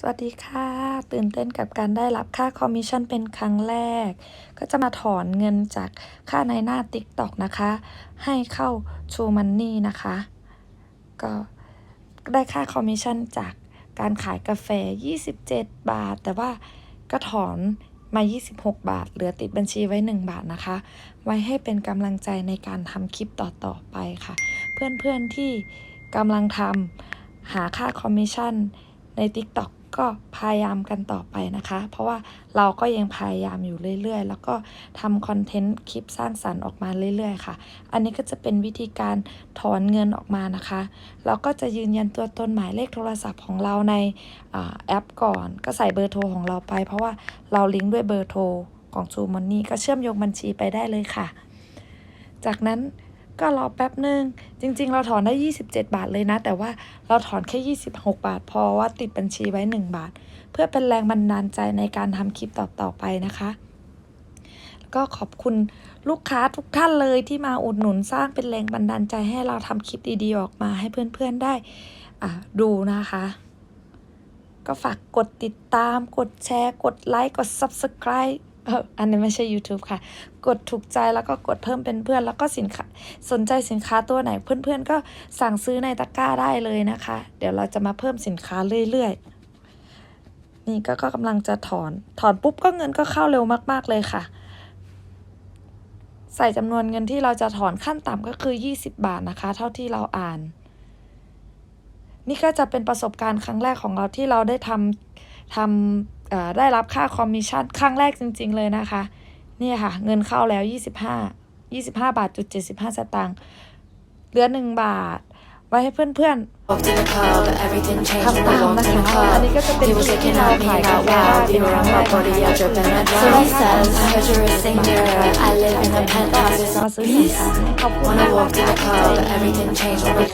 สวัสดีค่ะ ตื่นเต้นกับการได้รับค่าคอมมิชชั่นเป็นครั้งแรก ก็จะมาถอนเงินจากค่าในหน้า TikTok นะคะ ให้เข้า True Money นะคะ ก็ได้ค่าคอมมิชชั่นจากการขายกาแฟ 27 บาท แต่ว่าก็ถอนมา 26 บาท เหลือติดบัญชีไว้ 1 บาทนะคะ ไว้ให้เป็นกำลังใจในการทำคลิปต่อ ๆ ไปค่ะ เพื่อนๆที่กำลังทำหาค่าคอมมิชชั่นใน TikTok ก็พยายามกันต่อไปนะคะ เพราะว่าเราก็ยังพยายามอยู่เรื่อยๆ แล้วก็ทำคอนเทนต์คลิปสร้างสรรค์ออกมาเรื่อยๆ ค่ะ อันนี้ก็จะเป็นวิธีการถอนเงินออกมานะคะ เราก็จะยืนยันตัวตนหมายเลขโทรศัพท์ของเราในอาแอปก่อน ก็ใส่เบอร์โทรของเราไป เพราะว่าเราลิงก์ด้วยเบอร์โทรของ True Money ก็เชื่อมโยงบัญชีไปได้เลยค่ะ จากนั้นก็รอแป๊บหนึ่ง จริง ๆ เราถอนได้ 27 บาทเลยนะ แต่ว่าเราถอนแค่ 26 บาทเพอว่าติดบัญชีไว้ 1 บาท เพื่อเป็นแรงบันดาลใจในการทำคลิปต่อๆไปนะคะก็ขอบคุณลูกค้าทุกท่านเลยที่มาอุดหนุนสร้างเป็นแรงบันดาลใจให้เราทำคลิปดีๆ ออกมาให้เพื่อนๆได้อ่าดูนะคะ ก็ฝากกดติดตาม กดแชร์ กดไลค์ กด Subscribe เอออันนี้ไม่ใช่ YouTube ค่ะ กดถูกใจแล้วก็กดเพิ่มเป็นเพื่อน แล้วก็สินค้าสนใจสินค้าตัวไหนเพื่อนๆ ก็สั่งซื้อในตะกร้าได้เลยนะคะ เดี๋ยวเราจะมาเพิ่มสินค้าเรื่อยๆ นี่ก็ก็กำลังจะถอน ถอนปุ๊บก็เงินก็เข้าเร็วมากๆเลยค่ะ ใส่จำนวนเงินที่เราจะถอนขั้นต่ำก็คือ 20 บาทนะคะ เท่าที่เราอ่าน นี่ก็จะเป็นประสบการณ์ครั้งแรกของเราที่เราได้ทำทำ ได้รับค่าคอมมิชชั่นครั้งแรกจริง ๆ เลยนะคะเนี่ยค่ะ เงินเข้าแล้ว 25 25 บาทจุด75 สตางค์เหลือ 1 บาท ไว้ให้เพื่อน Walked in the club, everything ๆ changed ทำ when ตาม I นะ walked in คะ the อันนี้ club. ก็จะเป็น He ค was ลิปที่ looking เรา at me ถ่าย not กับ loud. เป็ You น were ครั้ on งแร my ก body, นะคะ you're dripping that So he says, I heard you're a singer. I live in a penthouse. It's มา on ซื้อสินค้าให้ขอบคุณ When มา I ก walked in the ค่ะ